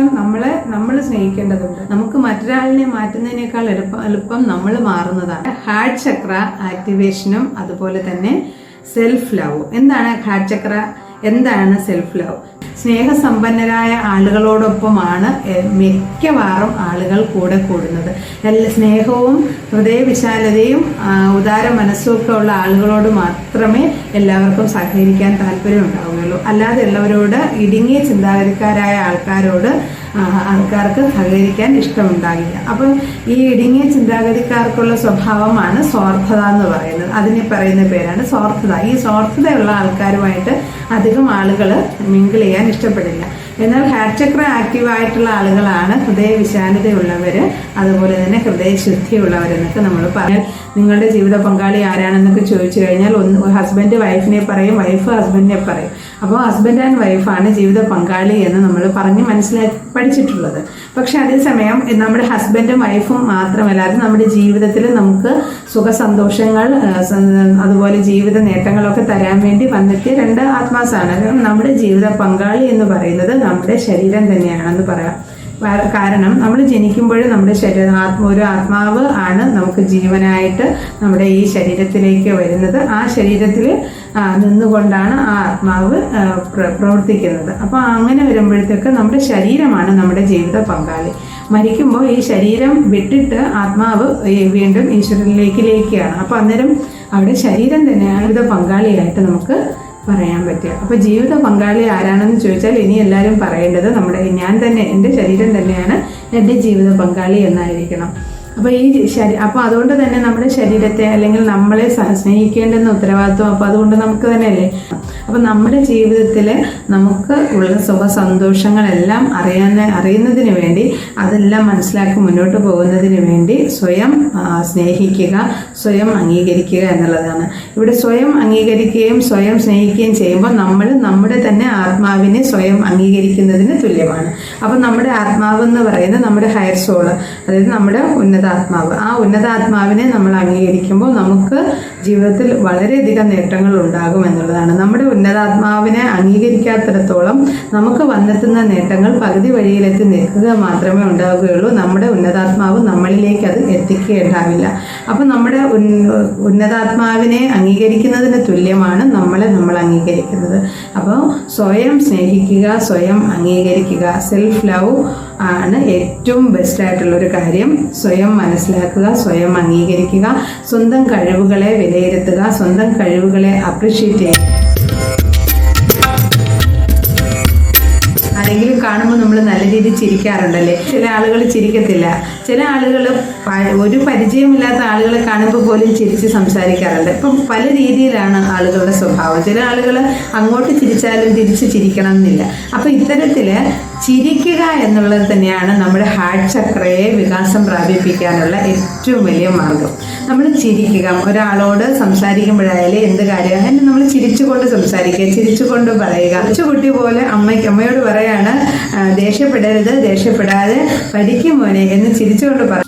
നമ്മളെ നമ്മൾ സ്നേഹിക്കേണ്ടതുണ്ട്. നമുക്ക് മറ്റൊരാളിനെ മാറ്റുന്നതിനേക്കാൾ എളുപ്പം എളുപ്പം നമ്മൾ മാറുന്നതാണ്. ഹാർട്ട് ചക്ര ആക്ടിവേഷനും അതുപോലെ തന്നെ സെൽഫ് ലവ്. എന്താണ് ഹാർട്ട് ചക്ര? എന്താണ് സെൽഫ് ലവ്? സ്നേഹസമ്പന്നരായ ആളുകളോടൊപ്പമാണ് മിക്കവാറും ആളുകൾ കൂടെ കൂടുന്നത്. സ്നേഹവും ഹൃദയവിശാലതയും ഉദാര മനസ്സുമൊക്കെ ഉള്ള ആളുകളോട് മാത്രമേ എല്ലാവർക്കും സഹകരിക്കാൻ താല്പര്യം ഉണ്ടാവുകയുള്ളൂ അല്ലാതെ ഉള്ളവരോട് ഇടുങ്ങിയ ചിന്താഗതിക്കാരായ ആൾക്കാരോട് ആൾക്കാർക്ക് സഹകരിക്കാൻ ഇഷ്ടമുണ്ടാകില്ല. അപ്പം ഈ ഇടുങ്ങിയ ചിന്താഗതിക്കാർക്കുള്ള സ്വഭാവമാണ് സ്വാർത്ഥത എന്ന് പറയുന്നത്. അതിനെ പറയുന്ന പേരാണ് സ്വാർത്ഥത. ഈ സ്വാർത്ഥതയുള്ള ആൾക്കാരുമായിട്ട് അധികം ആളുകൾ മിങ്കിൾ ചെയ്യാൻ ഇഷ്ടപ്പെടില്ല. എന്നാൽ ഹാർട്ട് ചക്ര ആയിട്ടുള്ള ആളുകളാണ് ഹൃദയ വിശാലതയുള്ളവർ അതുപോലെ തന്നെ ഹൃദയശുദ്ധിയുള്ളവരെന്നൊക്കെ നമ്മൾ പറഞ്ഞാൽ നിങ്ങളുടെ ജീവിത പങ്കാളി ആരാണെന്നൊക്കെ ചോദിച്ചു കഴിഞ്ഞാൽ ഒന്ന് ഹസ്ബൻഡ് വൈഫിനെ പറയും വൈഫ് ഹസ്ബൻഡിനെ പറയും. അപ്പോൾ ഹസ്ബൻഡ് ആൻഡ് വൈഫാണ് ജീവിത പങ്കാളി എന്ന് നമ്മൾ പറഞ്ഞ് മനസ്സിലാക്കി പഠിച്ചിട്ടുള്ളത്. പക്ഷെ അതേസമയം നമ്മുടെ ഹസ്ബൻഡും വൈഫും മാത്രമല്ല അത് നമ്മുടെ ജീവിതത്തിൽ നമുക്ക് സുഖസന്തോഷങ്ങൾ സന്തോഷങ്ങൾ അതുപോലെ ജീവിത നേട്ടങ്ങളൊക്കെ തരാൻ വേണ്ടി വന്നെത്തിയ രണ്ട് ആത്മാസാണ്. നമ്മുടെ ജീവിത പങ്കാളി എന്ന് പറയുന്നത് നമ്മുടെ ശരീരം തന്നെയാണെന്ന് പറയാം. കാരണം നമ്മൾ ജനിക്കുമ്പോൾ നമ്മുടെ ശരീരം ആത്മ ഒരു ആത്മാവ് ആണ് നമുക്ക് ജീവനായിട്ട് നമ്മുടെ ഈ ശരീരത്തിലേക്ക് വരുന്നത്. ആ ശരീരത്തിൽ നിന്നുകൊണ്ടാണ് ആ ആത്മാവ് പ്രവർത്തിക്കുന്നത്. അപ്പോൾ അങ്ങനെ വരുമ്പോഴത്തേക്ക് നമ്മുടെ ശരീരമാണ് നമ്മുടെ ജീവിത പങ്കാളി. മരിക്കുമ്പോൾ ഈ ശരീരം വിട്ടിട്ട് ആത്മാവ് വീണ്ടും ഈശ്വരനിലേക്കിലേക്കാണ് അപ്പോൾ അന്നേരം അവിടെ ശരീരം തന്നെയാണ് ജീവിത പങ്കാളിയായിട്ട് നമുക്ക് പറയാൻ പറ്റുക. അപ്പോൾ ജീവിത പങ്കാളി ആരാണെന്ന് ചോദിച്ചാൽ ഇനി എല്ലാവരും പറയേണ്ടത് നമ്മുടെ ഞാൻ തന്നെ എന്റെ ശരീരം തന്നെയാണ് എന്റെ ജീവിത പങ്കാളി എന്നായിരിക്കണം. അപ്പോൾ ഈ ശരീ അപ്പോൾ അതുകൊണ്ട് തന്നെ നമ്മുടെ ശരീരത്തെ അല്ലെങ്കിൽ നമ്മളെ സ്നേഹിക്കേണ്ടുന്ന ഉത്തരവാദിത്വം അപ്പോൾ അതുകൊണ്ട് നമുക്ക് തന്നെയല്ലേ? അപ്പോൾ നമ്മുടെ ജീവിതത്തിൽ നമുക്ക് ഉള്ള സുഖ സന്തോഷങ്ങളെല്ലാം അറിയാൻ അറിയുന്നതിന് വേണ്ടി അതെല്ലാം മനസ്സിലാക്കി മുന്നോട്ട് പോകുന്നതിന് വേണ്ടി സ്വയം സ്നേഹിക്കുക സ്വയം അംഗീകരിക്കുക എന്നുള്ളതാണ്. ഇവിടെ സ്വയം അംഗീകരിക്കുകയും സ്വയം സ്നേഹിക്കുകയും ചെയ്യുമ്പോൾ നമ്മൾ നമ്മുടെ തന്നെ ആത്മാവിനെ സ്വയം അംഗീകരിക്കുന്നതിന് തുല്യമാണ്. അപ്പോൾ നമ്മുടെ ആത്മാവ് എന്ന് പറയുന്നത് നമ്മുടെ ഹയർ സോൾ അതായത് നമ്മുടെ ഉന്നതാത്മാവ്. ആ ഉന്നതാത്മാവിനെ നമ്മൾ അംഗീകരിക്കുമ്പോൾ നമുക്ക് ജീവിതത്തിൽ വളരെയധികം നേട്ടങ്ങൾ ഉണ്ടാകും എന്നുള്ളതാണ്. നമ്മുടെ ഉന്നതാത്മാവിനെ അംഗീകരിക്കാത്തിടത്തോളം നമുക്ക് വന്നെത്തുന്ന നേട്ടങ്ങൾ പകുതി വഴിയിലെത്തി നിൽക്കുക മാത്രമേ ഉണ്ടാവുകയുള്ളൂ. നമ്മുടെ ഉന്നതാത്മാവ് നമ്മളിലേക്ക് അത് എത്തിക്കുകയുണ്ടാവില്ല അപ്പം നമ്മുടെ ഉന്നതാത്മാവിനെ അംഗീകരിക്കുന്നതിന് തുല്യമാണ് നമ്മളെ നമ്മൾ അംഗീകരിക്കുന്നത്. അപ്പോൾ സ്വയം സ്നേഹിക്കുക സ്വയം അംഗീകരിക്കുക സെൽഫ് ലവ് ആണ് ഏറ്റവും ബെസ്റ്റായിട്ടുള്ളൊരു കാര്യം. സ്വയം മനസ്സിലാക്കുക സ്വയം അംഗീകരിക്കുക. സ്വന്തം കഴിവുകളെ വിലയിരുത്തുക. സ്വന്തം കഴിവുകളെ അപ്രീഷിയേറ്റ് ചെയ്യുക ആരെങ്കിലും കാണുമ്പോൾ നമ്മൾ നല്ല രീതിയിൽ ചിരിക്കാറുണ്ടല്ലേ? ചില ആളുകൾ ചിരിക്കത്തില്ല. ചില ആളുകൾ ഒരു പരിചയമില്ലാത്ത ആളുകളെ കാണുമ്പോൾ പോലും ചിരിച്ച് സംസാരിക്കാറുണ്ട്. ഇപ്പം പല രീതിയിലാണ് ആളുകളുടെ സ്വഭാവം. ചില ആളുകൾ അങ്ങോട്ട് ചിരിച്ചാലും തിരിച്ച് ചിരിക്കണം എന്നില്ല അപ്പം ഇത്തരത്തിൽ ചിരിക്കുക എന്നുള്ളത് തന്നെയാണ് നമ്മുടെ ഹാർട്ട് ചക്രയെ വികാസം പ്രാപിപ്പിക്കാനുള്ള ഏറ്റവും വലിയ മാർഗം. നമ്മൾ ചിരിക്കുക. ഒരാളോട് സംസാരിക്കുമ്പോഴായാലും എന്ത് കാര്യം എന്നെ നമ്മൾ ചിരിച്ചുകൊണ്ട് സംസാരിക്കുക ചിരിച്ചുകൊണ്ട് പറയുക. കൊച്ചുകുട്ടി പോലെ അമ്മയ്ക്ക് അമ്മയോട് പറയാണ് ദേഷ്യപ്പെടരുത് ദേഷ്യപ്പെടാതെ പഠിക്കും മോനെ എന്ന് ചിരിച്ചുകൊണ്ട് പറ